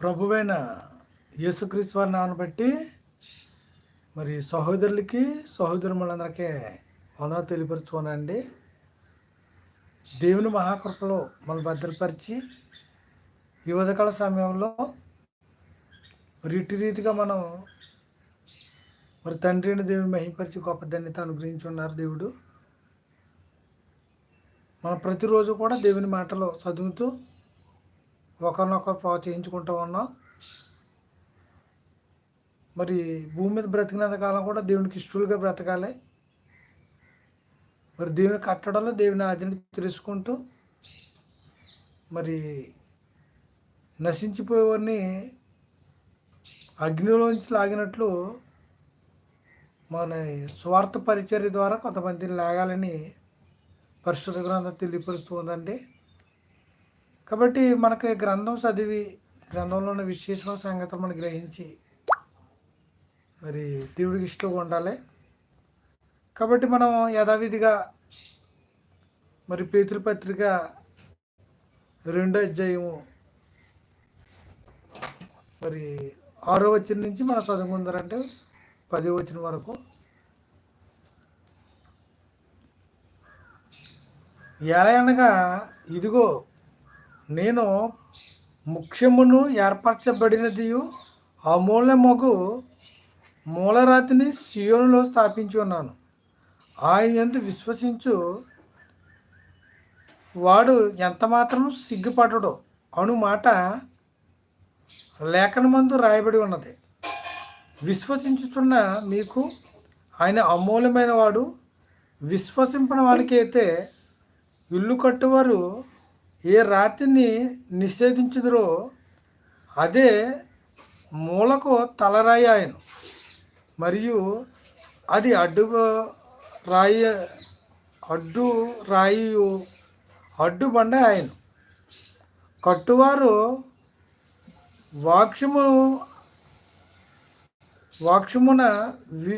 ప్రభువైన యేసుక్రీస్తు వారి నామను బట్టి మరి సహోదరులకి సహోదరులందరికీ వందన తెలియపరుచుకోనండి. దేవుని మహాకృపలో మనం భద్రపరిచి ఈ ఉదయకాల సమయంలో మరి ఇటు రీతిగా మనం మరి తండ్రి అయిన దేవుని మహిపరిచి గొప్ప ధన్యత అనుగ్రహించి ఉన్నారు దేవుడు. మనం ప్రతిరోజు కూడా దేవుని మాటలు చదువుతూ ఒకరినొకరు ప్రోత్సహించుకుంటూ ఉన్నాం. మరి భూమి మీద బ్రతికినంత కాలం కూడా దేవునికి ఇష్టలుగా బ్రతకాలి. మరి దేవుని కట్టడంలో దేవుని ఆజ్ఞ తెలుసుకుంటూ మరి నశించిపోయేవారిని అగ్నిలోంచి లాగినట్లు మన స్వార్థ పరిచర్య ద్వారా కొంతమందిని లాగాలని పరిశుద్ధ గ్రంథం తెలియపరుస్తూ ఉందండి. కాబట్టి మనకి గ్రంథం చదివి గ్రంథంలో ఉన్న విశేషమైన సంగతులు మనం గ్రహించి మరి దేవుడికి ఇష్టంగా ఉండాలి. కాబట్టి మనం యథావిధిగా మరి పేతృపత్రిక రెండో అధ్యాయము మరి ఆరో వచ్చిన నుంచి మనం చదువుకుందరంటే పదో వచ్చిన వరకు. ఎలా అనగా ఇదిగో నేను ముఖ్యమును ఏర్పరచబడినది అమూల్యమగు మూలరాతిని సియోనులో స్థాపించి ఉన్నాను. ఆయన ఎందు విశ్వసించు వాడు ఎంత మాత్రం సిగ్గుపడడు అను మాట లేఖనమందు రాయబడి ఉన్నది. విశ్వసించుతున్న మీకు ఆయన అమూల్యమైన వాడు విశ్వసింపని వానికి ఇల్లు కట్టువారు ఏ రాతిని నిషేధించుదరో అదే మూలకు తలరాయి ఆయన మరియు అది అడ్డు రాయి అడ్డు రాయి అడ్డుబండ ఆయన కట్టువారు వాక్షము వాక్షమున వి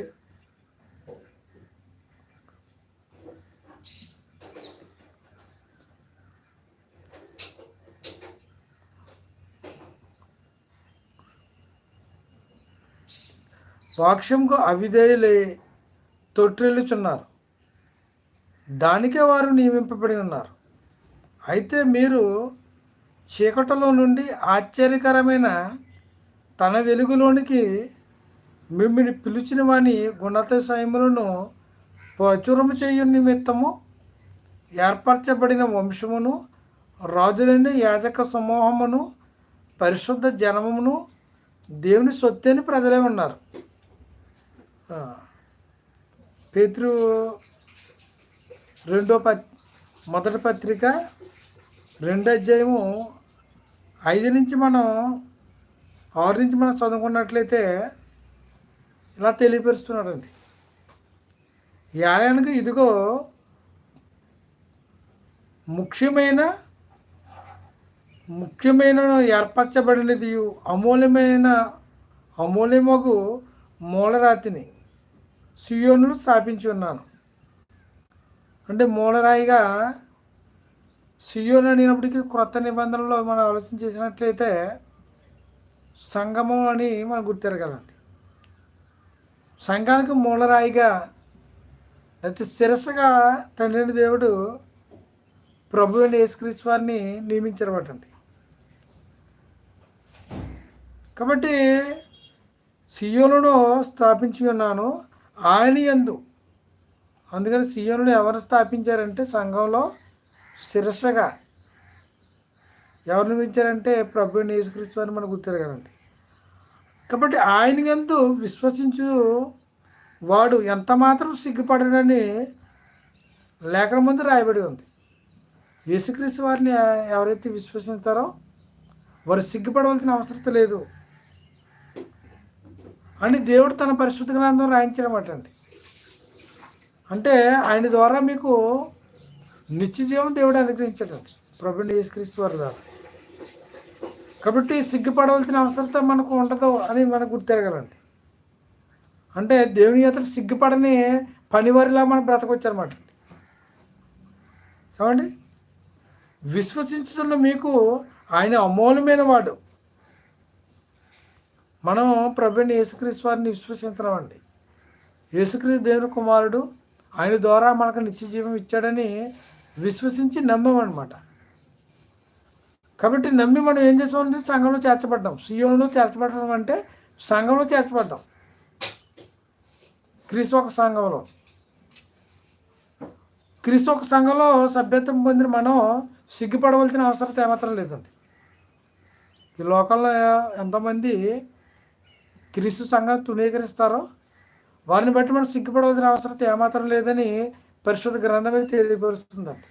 వాక్యంకు అవిధేయులై తొట్టిల్లుచున్నారు. దానికే వారు నియమింపబడి ఉన్నారు అయితే మీరు చీకటిలో నుండి ఆశ్చర్యకరమైన తన వెలుగులోనికి మిమ్మల్ని పిలిచిన వాని గుణాతిశయములను ప్రచురము చేయు నిమిత్తము ఏర్పరచబడిన వంశమును రాజులని యాజక సమూహమును పరిశుద్ధ జనమును దేవుని సొత్తేని ప్రజలే ఉన్నారు. పేతృ రెండో పత్ మొదటి పత్రిక రెండో అధ్యాయము ఐదు నుంచి మనం ఆరు నుంచి మనం చదువుకున్నట్లయితే ఇలా తెలియపరుస్తున్నాడండి. ఈ ఇదిగో ముఖ్యమైన ముఖ్యమైన ఏర్పరచబడినది అమూల్యమైన అమూల్యమగు మూలరాతిని. సియోనులు స్థాపించి ఉన్నాను. అంటే మూలరాయిగా సియోన్ అనినప్పటికీ క్రొత్త నిబంధనలో మనం ఆలోచన చేసినట్లయితే సంగమం అని మనం గుర్తిరగలండి. సంఘానికి మూలరాయిగా లేకపోతే శిరస్సుగా తండ్రిని దేవుడు ప్రభు అని యేసుక్రీస్తు వారిని నియమించరబట్టండి కాబట్టి సియోలను స్థాపించి ఉన్నాను. ఆయన ఎందు అందుకని సియోనులు ఎవరు స్థాపించారంటే సంఘంలో శిరస్సుగా. ఎవరు నియమించారంటే ప్రభు యేసుక్రీస్తు అని మనకు గుర్తిరగానండి కాబట్టి ఆయన ఎందు విశ్వసించు వాడు ఎంత మాత్రం సిగ్గుపడనని లేఖన ముందు రాయబడి ఉంది. యేసుక్రీస్తు వారిని ఎవరైతే విశ్వసిస్తారో వారు సిగ్గుపడవలసిన అవసరం లేదు. అని దేవుడు తన పరిశుద్ధ గ్రంథం రాయించడం అండి అంటే ఆయన ద్వారా మీకు నిత్యజీవం దేవుడు అనుగ్రహించడండి. ప్రభుని యేసుక్రీస్తు వారి ద్వారా. కాబట్టి సిగ్గుపడవలసిన అవసరత మనకు ఉండదు అని మనకు గుర్తిరగాలండి. అంటే దేవుని అతను సిగ్గుపడని పనివారిలా మనం బ్రతకొచ్చారన్నమాట ఏమండి? విశ్వసించుతున్న మీకు ఆయన అమూల్యమైన వాడు. మనం ప్రభుని యేసుక్రీస్తు వారిని విశ్వసించమండి యేసుక్రీస్తు దేవుని కుమారుడు ఆయన ద్వారా మనకు నిత్య జీవం ఇచ్చాడని విశ్వసించి నమ్మమన్నమాట. కాబట్టి నమ్మి మనం ఏం చేసామంటే సంఘంలో చేర్చబడ్డాం. సీఎంలో చేర్చబడడం అంటే సంఘంలో చేర్చబడ్డాం. క్రీస్తు ఒక సంఘంలో. క్రీస్తు ఒక సంఘంలో సభ్యత్వం పొందిన మనం సిగ్గుపడవలసిన అవసరం ఏమాత్రం లేదండి. ఈ లోకంలో ఎంతమంది క్రీస్తు సంఘం తృణీకరిస్తారో? వారిని బట్టి మనం సిగ్గుపడవలసిన అవసరం ఏమాత్రం లేదని పరిశుద్ధ గ్రంథమే తెలియపరుస్తుందండి.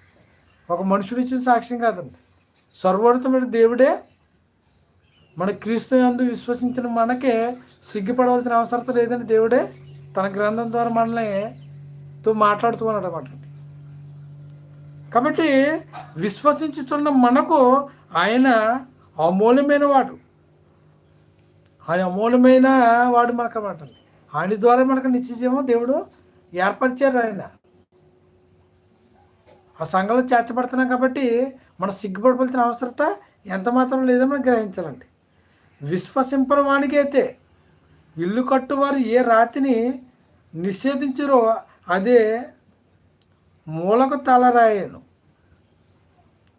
ఒక మనుషుడు ఇచ్చిన సాక్ష్యం కాదండి. సర్వోన్నతమైన దేవుడే మన క్రీస్తు అందు విశ్వసించిన మనకే సిగ్గుపడవలసిన అవసరం లేదని దేవుడే తన గ్రంథం ద్వారా మనల్ని తో మాట్లాడుతూ ఉన్నాడు అన్నమాట కాబట్టి విశ్వసించుతున్న మనకు ఆయన అమూల్యమైన వాడు. ఆయన అమూల్యమైన వాడు మనకు అన్నమాట ఆయన ద్వారా మనకు నిత్యజీవం దేవుడు ఏర్పరిచారు ఆయన. ఆ సంఘంలో చేర్చబడుతున్నాం కాబట్టి మనం సిగ్గుపడవలసిన అవసరత ఎంత మాత్రం లేదో మనం గ్రహించాలండి. విశ్వసింపన వానికి అయితే ఇల్లు కట్టువారు ఏ రాతిని నిషేధించరో అదే మూలకు తలరాయను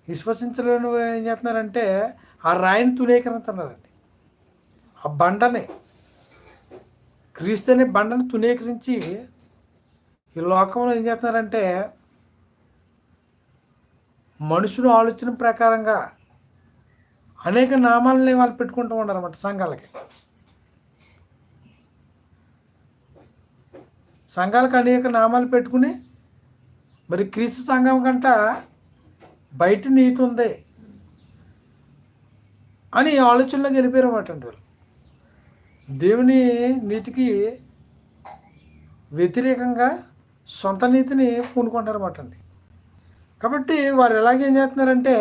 విశ్వసించలేని ఏం చేస్తున్నారంటే ఆ రాయిని తునీకరించున్నారండి ఆ బండని క్రీస్తు అనే బండను తునీకరించి ఈ లోకంలో ఏం చేస్తున్నారంటే మనుషులు ఆలోచన ప్రకారంగా అనేక నామాలని వాళ్ళు పెట్టుకుంటూ ఉన్నారన్నమాట సంఘాలకి. సంఘాలకు అనేక నామాలు పెట్టుకుని మరి క్రీస్తు సంఘం కంట బయట నీతి ఉంది అని ఆలోచనలో గెలిపారు అన్నమాట అండి వాళ్ళు. దేవుని నీతికి వ్యతిరేకంగా సొంత నీతిని పూనుకుంటారన్నమాట అండి కాబట్టి వారు ఎలాగేం చేస్తున్నారంటే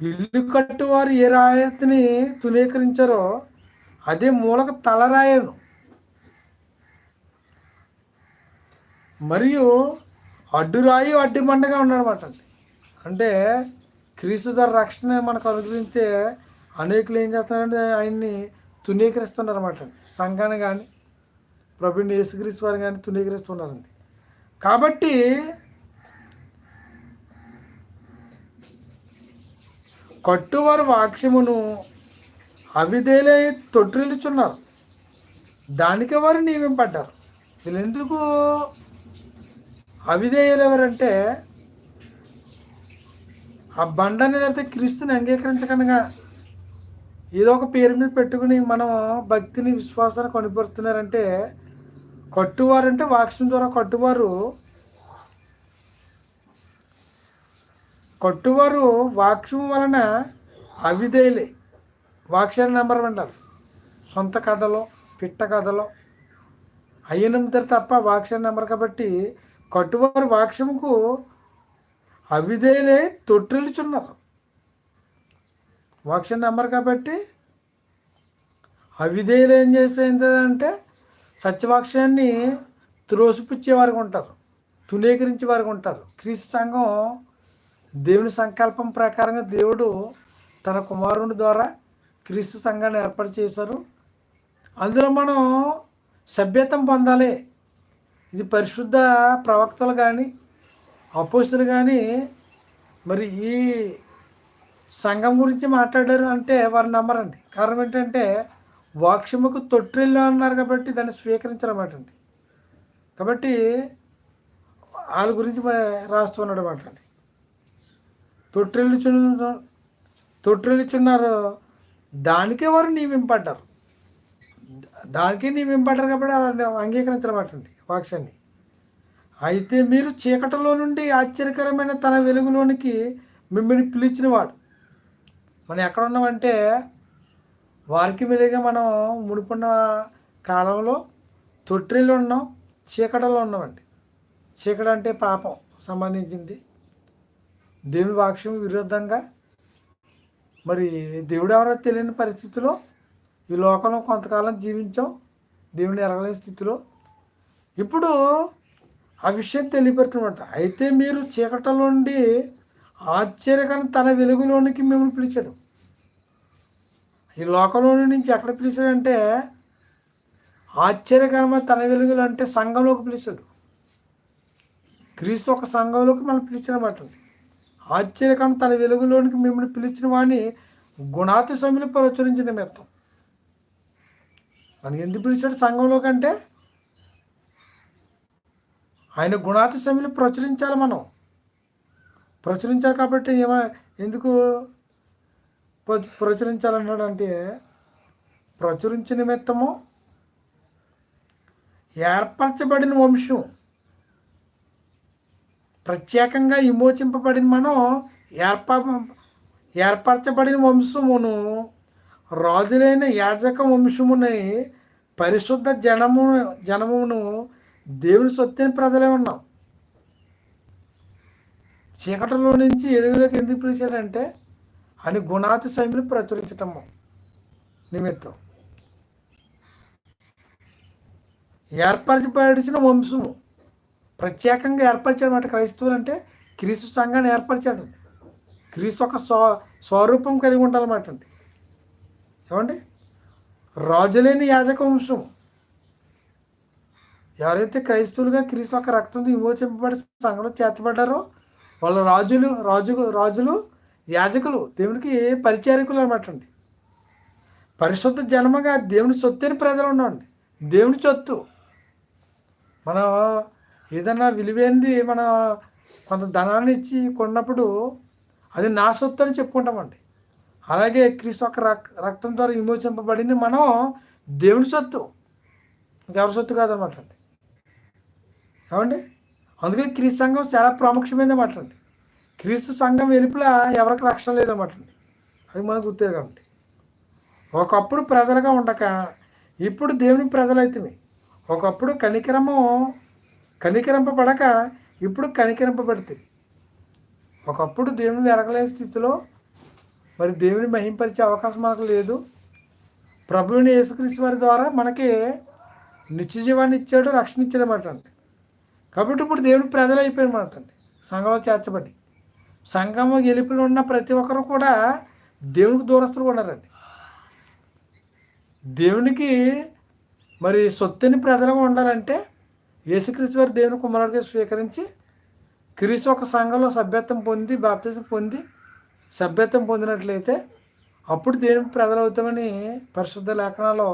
ఇల్లు కట్టువారు ఏ రాయతిని తునీకరించారో అదే మూలక తలరాయను మరియు అడ్డురాయి అడ్డు మండగా ఉన్నాడనమాట అండి అంటే క్రీస్తు ధర రక్షణ మనకు అనుగ్రహించే అనేకులు ఏం చేస్తున్నారంటే ఆయన్ని తునీకరిస్తున్నారు అనమాట సంఘాన్ని కానీ ప్రభుని యేసుక్రీస్తు వారిని కానీ తునీకరిస్తున్నారండి కాబట్టి కట్టువారు వాక్యమును అవిదేలే తొట్టిల్చున్నారు దానికే వారు నియమింపడ్డారు. వీళ్ళెందుకు? అవిధేయులు ఎవరంటే ఆ బండని లేకపోతే క్రీస్తుని అంగీకరించకుండా ఏదో ఒక పేరు మీద పెట్టుకుని మనం భక్తిని విశ్వాసాన్ని కొనిపరుస్తున్నారంటే కట్టువారు అంటే వాక్యం ద్వారా కట్టువారు. కట్టువారు వాక్యం వలన అవిదేలే వాక్యాన్ని నెంబర్ అంటారు. సొంత కథలో పిట్ట కథలో అయ్యనంతరు తప్ప వాక్యాన్ని నెంబర్ కాబట్టి కట్టువారు వాక్యముకు అవిదేలే తొట్టిల్చున్నారు. వాక్యం నెంబర్ కాబట్టి అవిధేయులు ఏం చేసేంటే సత్యవాక్యాన్ని త్రోసిపుచ్చే వారికి ఉంటారు తునీకరించే వారికి ఉంటారు. క్రీస్తు సంఘం దేవుని సంకల్పం ప్రకారంగా దేవుడు తన కుమారుని ద్వారా క్రీస్తు సంఘాన్ని ఏర్పాటు చేశారు. అందులో మనం సభ్యతం పొందాలి. ఇది పరిశుద్ధ ప్రవక్తలు కానీ అపోసులు కానీ మరి ఈ సంఘం గురించి మాట్లాడారు అంటే వారు నమ్మరండి. కారణం ఏంటంటే వాక్ష్యముకు తొట్టిల్లు అన్నారు కాబట్టి దాన్ని స్వీకరించారన్నమాట అండి కాబట్టి వాళ్ళ గురించి రాస్తున్నాడు అనమాట అండి తొట్టిల్లుచున్న తొట్టిల్లుచున్నారు దానికే వారు నియమింపడ్డారు. దానికే నియమింపడ్డారు కాబట్టి అంగీకరించరన్నమాట అండి వాక్యాన్ని. అయితే మీరు చీకటిలో నుండి ఆశ్చర్యకరమైన తన వెలుగులోనికి మిమ్మల్ని పిలిచినవాడు. మనం ఎక్కడ ఉన్నామంటే వారికి వెలుగుగా మనం మునుపున్న కాలంలో తొట్టిలో ఉన్నాం చీకటలో ఉన్నామండి. చీకట అంటే పాపం సంబంధించింది. దేవుని వాక్యం విరుద్ధంగా మరి దేవుడు ఎవరో తెలియని పరిస్థితిలో ఈ లోకంలో కొంతకాలం జీవించాం దేవుని ఎరగలేని స్థితిలో. ఇప్పుడు ఆ విషయం తెలియపెడుతున్నమాట అయితే మీరు చీకటలోండి ఆశ్చర్యకరం తన వెలుగులోనికి మిమ్మల్ని పిలిచాడు. ఈ లోకంలో నుంచి ఎక్కడ పిలిచాడంటే ఆశ్చర్యకరమ తన వెలుగులు అంటే సంఘంలోకి పిలిచాడు. క్రీస్తు ఒక సంఘంలోకి మనం పిలిచినమాట ఆశ్చర్యకరం తన వెలుగులోనికి మిమ్మల్ని పిలిచిన వాడిని గుణాతి సమయంలో ప్రచురించిన నిమిత్తం. మనకి ఎందుకు పిలిచాడు సంఘంలోకి అంటే? ఆయన గుణాతి సమయంలో ప్రచురించాలి మనం. ప్రచురించారు కాబట్టి ఏమ ఎందుకు ప్రచురించాలన్నాడంటే ప్రచురించిన నిమిత్తము ఏర్పరచబడిన వంశం. ప్రత్యేకంగా విమోచింపబడిన మనం ఏర్ప ఏర్పరచబడిన వంశమును రాజులైన యాజక వంశముని పరిశుద్ధ జనము జనమును దేవుని సొత్తిని ప్రజలే ఉన్నాం. చీకటిలో నుంచి ఎలుగులోకి ఎందుకు పిలిచాడంటే అని గుణాతి సమయంలో ప్రచురించటము నిమిత్తం. ఏర్పరచబడిసిన వంశము ప్రత్యేకంగా ఏర్పరిచాడు మాట క్రైస్తవులు అంటే క్రీస్తు సంఘాన్ని ఏర్పరిచాడు. క్రీస్తు ఒక స్వ స్వరూపం కలిగి ఉండాలన్నమాట అండి. ఏమండి? రాజులేని యాజక వంశం. ఎవరైతే క్రైస్తవులుగా క్రీస్తు ఒక రక్తంతో విమోచింపబడి సంఘంలో చేర్చబడ్డారో వాళ్ళ రాజులు రాజు రాజులు యాజకులు దేవునికి పరిచారకులు అనమాట అండి పరిశుద్ధ జన్మగా దేవుని సొత్తుని ప్రజలు ఉండండి దేవుని సొత్తు. మనం ఏదన్నా విలువైంది మన కొంత ధనాన్ని ఇచ్చి కొన్నప్పుడు అది నా సొత్తు అని చెప్పుకుంటామండి. అలాగే క్రీస్తు ఒక రక్తం ద్వారా విమోచింపబడింది మనం దేవుని సొత్తు. ఇంకెవరి సొత్తు కాదనమాట అండి ఏమండి? అందుకే క్రీస్తు సంఘం చాలా ప్రాముఖ్యమైనది మాట అండి. క్రీస్తు సంఘం వెలుపల ఎవరికి రక్షణ లేదన్నమాటండి అది మనకు గుర్తే కాబట్టి. ఒకప్పుడు ప్రజలుగా ఉండక ఇప్పుడు దేవుని ప్రజలైతే ఒకప్పుడు కనికరము కనికరింపబడక ఇప్పుడు కనికరింపబడుతుంది ఒకప్పుడు దేవుని వెరగలేని స్థితిలో మరి దేవుని మహింపరిచే అవకాశం మనకు లేదు. ప్రభువుని యేసుక్రీస్తు వారి ద్వారా మనకి నిత్య జీవాన్ని ఇచ్చాడు రక్షణ ఇచ్చాడనమాట అండి. కాబట్టి ఇప్పుడు దేవుడు ప్రజలు అయిపోయినమాట అండి సంఘంలో చేర్చబడి. సంఘము గెలుపులో ఉన్న ప్రతి ఒక్కరు కూడా దేవునికి దూరస్తులు ఉన్నారండి. దేవునికి మరి సొత్తుని ప్రజలుగా ఉండాలంటే యేసుక్రీస్తు వారి దేవుని కుమారుడిగా స్వీకరించి క్రీస్తు ఒక సంఘంలో సభ్యత్వం పొంది బాప్తిజం పొంది సభ్యత్వం పొందినట్లయితే అప్పుడు దేవునికి ప్రజలు అవుతామని పరిశుద్ధ లేఖనాలో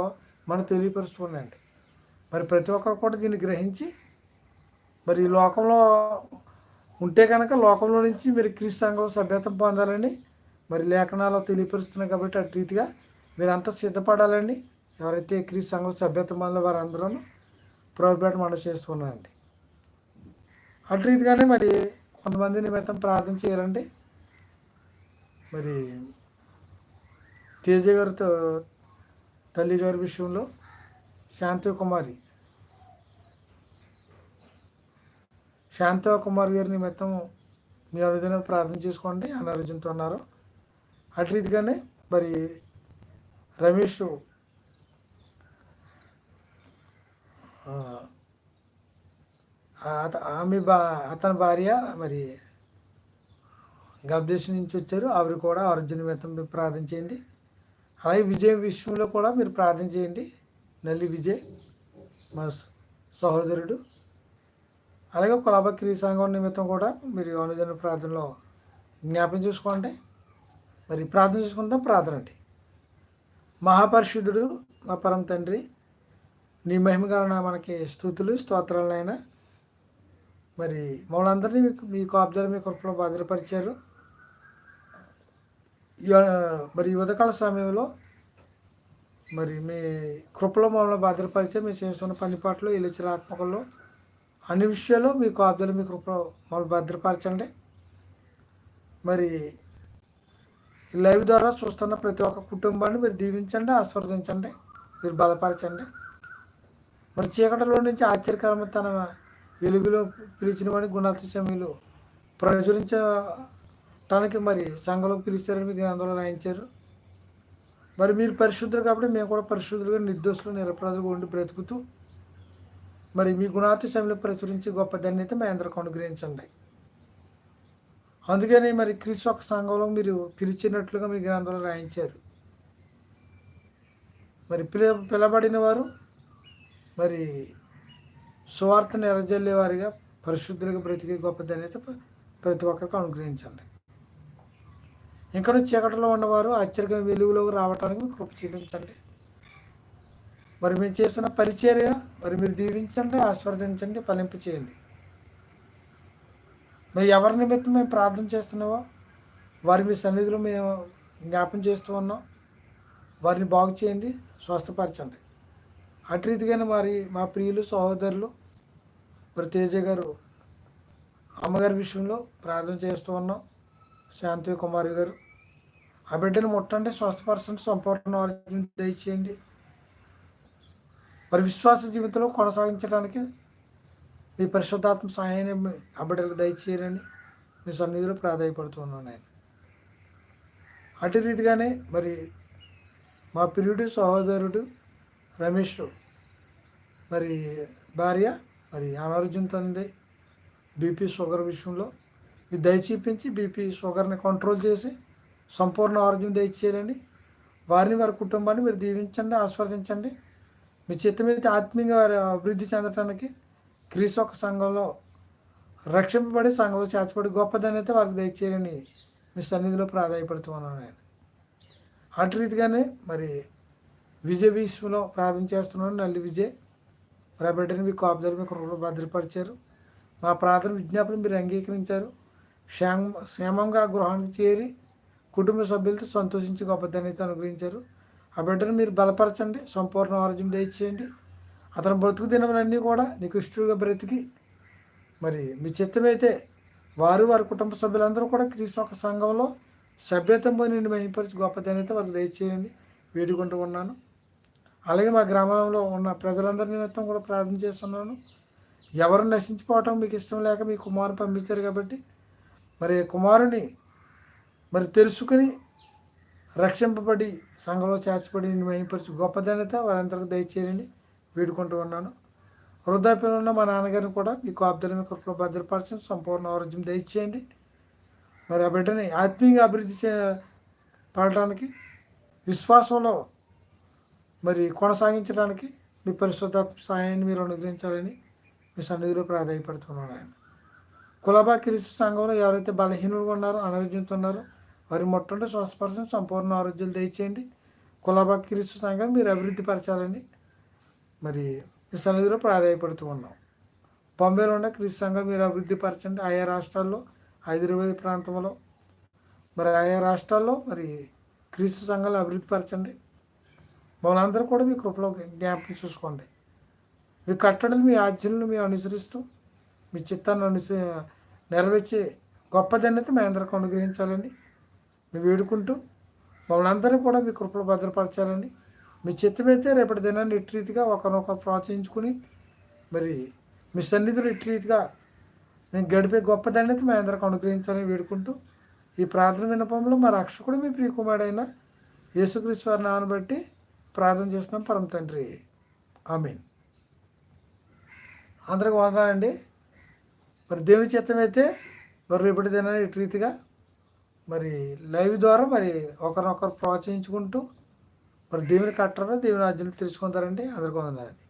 మనం తెలియపరుచుకున్నాండి మరి ప్రతి ఒక్కరు కూడా దీన్ని గ్రహించి మరి ఈ లోకంలో ఉంటే కనుక లోకంలో నుంచి మీరు క్రీస్తు సంఘంలో సభ్యత్వం పొందాలని మరి లేఖనాలు తెలియపరుస్తున్నాయి కాబట్టి అటు రీతిగా మీరంతా సిద్ధపడాలండి. ఎవరైతే క్రీస్తు సంఘం సభ్యత్వం పొందిన వారందరూ ప్రభుపేట మనం చేస్తున్నారండి. అటు రీతిగానే మరి కొంతమంది నిమిత్తం ప్రార్థన చేయాలండి. మరి తేజ గారితో తల్లి గారి విషయంలో శాంతి కుమారి శాంతవ కుమార్ గారి నిమిత్తం మీ అరుజున ప్రార్థన చేసుకోండి. అనారోగ్యంతో ఉన్నారు. అటు రీతిగానే మరి రమేష్ ఆమె బా అతని భార్య మరి గర్భదేశం నుంచి వచ్చారు. ఆవిడ కూడా ఆరోగ్య నిమిత్తం మీరు ప్రార్థన చేయండి. అలాగే విజయం విషయంలో కూడా మీరు ప్రార్థన చేయండి. నల్లి విజయ్ మా సహోదరుడు. అలాగే కులాబ సంఘం నిమిత్తం కూడా మీరు అనుదిన ప్రార్థనలో జ్ఞాపం చూసుకోండి. మరి ప్రార్థన చేసుకుంటాం ప్రార్థన అండి మహాపరిశుద్ధుడు మా పరం తండ్రి నీ మహిమగలన మనకి స్థుతులు స్తోత్రాలైనా మరి మమ్మల్ని అందరినీ మీకు మీ కాపుదారు మీ కృపలో భద్రపరిచారు మరి ఉదకాల సమయంలో మరి మీ కృపలో మమ్మల్ని భద్రపరిచే మీరు చేస్తున్న పనిపాట్లు ఇల్లు ఆత్మకల్లో అన్ని విషయాల్లో మీ కాపుదలు మీ కృప మమ్మల్ని భద్రపరచండి. మరి లైవ్ ద్వారా చూస్తున్న ప్రతి ఒక్క కుటుంబాన్ని మీరు దీవించండి ఆస్వాదించండి మీరు బలపరచండి. మరి చీకటిలో నుంచి ఆశ్చర్యకరమైన తన వెలుగులో పిలిచిన వాడిని గుణాతిశమ్యులు ప్రచురించటానికి మరి సంఘంలో పిలిచారని మీకు అందులో రాయించారు. మరి మీరు పరిశుద్ధులు కాబట్టి మేము కూడా పరిశుద్ధులుగా నిర్దోషులు నిరపరాధులుగా ఉండి బ్రతుకుతూ మరి మీ గుణాతిశయంలో ప్రచురించి గొప్ప ధన్యత మీ అందరికి అనుగ్రహించండి. అందుకని మరి క్రీస్తు ఒక సంఘంలో మీరు పిలిచినట్లుగా మీ గ్రంథంలో రాయించారు. మరి పిల పిలబడిన వారు మరి సువార్త ఎరజల్లే వారిగా పరిశుద్ధులుగా బ్రతికే గొప్ప ధన్యత ప్రతి ఒక్కరికి అనుగ్రహించండి. ఇక్కడ చీకటిలో ఉన్నవారు ఆశ్చర్యంగా వెలుగులోకి రావడానికి కృప చూపించండి. మరి మేము చేస్తున్న పరిచర్య మరి మీరు దీవించండి ఆస్వాదించండి ఫలింపు చేయండి. మరి ఎవరి నిమిత్తం మేము ప్రార్థన చేస్తున్నావో వారి మీ సన్నిధిలో మేము జ్ఞాపం చేస్తూ ఉన్నాం. వారిని బాగు చేయండి స్వస్థపరచండి. అటు రీతిగానే మరి మా ప్రియులు సహోదరులు మరి తేజ గారు అమ్మగారి విషయంలో ప్రార్థన చేస్తూ ఉన్నాం. శాంతి కుమారి గారు ఆ బిడ్డను ముట్టండి స్వస్థపరచండి సంపూర్ణ ఆరోగ్యం దయచేయండి. మరి విశ్వాస జీవితంలో కొనసాగించడానికి మీ పరిశుద్ధాత్మ సహాయాన్ని అబ్బడలు దయచేయాలని మీ సన్నిధిలో ప్రాధాయపడుతున్నాను నేను. అటు రీతిగానే మరి మా ప్రియుడు సహోదరుడు రమేష్ మరి భార్య మరి అనారోగ్యంతో ఉంది బీపీ షుగర్ విషయంలో మీరు దయచూపించి బీపీ షుగర్ని కంట్రోల్ చేసి సంపూర్ణ ఆరోగ్యం దయచేయాలని వారిని వారి కుటుంబాన్ని మీరు దీవించండి ఆస్వాదించండి. మీ చిత్తమైతే ఆత్మీయంగా వారి అభివృద్ధి చెందటానికి క్రీస్తు సంఘంలో రక్షింపబడి సంఘంలో చేర్చబడి గొప్పదనైతే వారికి దయచేయని మీ సన్నిధిలో ప్రాధాయపడుతున్నాను నేను. అటు రీతిగానే మరి విజయ విశ్వలో ప్రార్థన చేస్తున్నాను. నల్లి విజయ్ మరి బిడ్డని మీ కాపుదారు మీ కృపలో భద్రపరిచారు. మా ప్రార్థన విజ్ఞాపన మీరు అంగీకరించారు. క్షేమ క్షేమంగా గృహానికి చేరి కుటుంబ సభ్యులతో సంతోషించి గొప్పదనైతే అనుగ్రహించారు. ఆ బిడ్డను మీరు బలపరచండి సంపూర్ణ ఆరోగ్యం దయచేయండి. అతను బ్రతుకు దినములన్నీ కూడా నీకు బ్రతికి మరి మీ చిత్తమైతే వారు వారి కుటుంబ సభ్యులందరూ కూడా క్రీస్తు ఒక సంఘంలో సభ్యతం పోయి మహిపరిచి గొప్ప వారికి దయచేయండి. వేడుకుంటూ ఉన్నాను. అలాగే మా గ్రామంలో ఉన్న ప్రజలందరి నిమిత్తం కూడా ప్రార్థన చేస్తున్నాను. ఎవరు నశించిపోవటం మీకు ఇష్టం లేక మీ కుమారుని పంపించారు కాబట్టి మరి కుమారుని మరి తెలుసుకుని రక్షింపబడి సంఘంలో చేర్చబడి మహింపరిచి గొప్పదనత వారందరికీ దయచేయండి. వేడుకుంటూ ఉన్నాను. వృద్ధాప్యంలో ఉన్న మా నాన్నగారిని కూడా మీకు కాపుదల కృపలో భద్రపరచండి. సంపూర్ణ ఆరోగ్యం దయచేయండి. మరి ఆ బిడ్డని ఆత్మీయంగా అభివృద్ధి చే పడటానికి విశ్వాసంలో మరి కొనసాగించడానికి మీ పరిశుద్ధాత్మ సహాయాన్ని మీరు అనుగ్రహించాలని మీ సన్నిధిలో ప్రాధాయపడుతున్నాను ఆయన. కులాబా క్రీస్తు సంఘంలో ఎవరైతే బలహీనులుగా ఉన్నారో అనారోగ్యంతో ఉన్నారో వారి మొట్టంటే స్వస్థపరచం సంపూర్ణ ఆరోగ్యాలు దయచేయండి. కులబా క్రీస్తు సంఘం మీరు అభివృద్ధి పరచాలని మరి మీ సన్నిధిలో ప్రాధాయపడుతూ ఉన్నాం. బొంబేలో ఉన్న క్రీస్తు సంఘం మీరు అభివృద్ధి పరచండి. ఆయా రాష్ట్రాల్లో హైదరాబాద్ ప్రాంతంలో మరి ఆయా రాష్ట్రాల్లో మరి క్రీస్తు సంఘాలు అభివృద్ధి పరచండి. మనందరూ కూడా మీ కృపలో జ్ఞాపకం చూసుకోండి. మీ కట్టడలు మీ ఆజ్ఞలను మేము అనుసరిస్తూ మీ చిత్తాన్ని అనుసరి నెరవేర్చే గొప్ప ధన్యత మీ అందరికీ అనుగ్రహించాలండి. మేము వేడుకుంటూ మమ్మల్ని అందరూ కూడా మీ కృపలు భద్రపరచాలని మీ చిత్తమైతే రేపటి దినాన్ని ఇటు రీతిగా ఒకరినొకరు ప్రోత్సహించుకుని మరి మీ సన్నిధులు ఇటు రీతిగా మేము గడిపే గొప్ప ధన్యత మీ అందరికి అనుగ్రహించాలని వేడుకుంటూ ఈ ప్రార్థన వినపంలో మా రక్షకుడు మీ ప్రియకుమారుడైన యేసుక్రీస్తు వారి నాన్న బట్టి ప్రార్థన చేస్తున్నాం. పరమ తండ్రి. ఆమెన్. అందరికి వందనాలండి. మరి దేవుని చిత్తమైతే మరి రేపటి దినాన్ని ఇటు రీతిగా మరి లైవ్ ద్వారా మరి ఒకరినొకరు ప్రోత్సహించుకుంటూ మరి దేవుని కట్టారో దేవుని అర్జునులు తెలుసుకుంటారండి. అందరికీ ఉందండి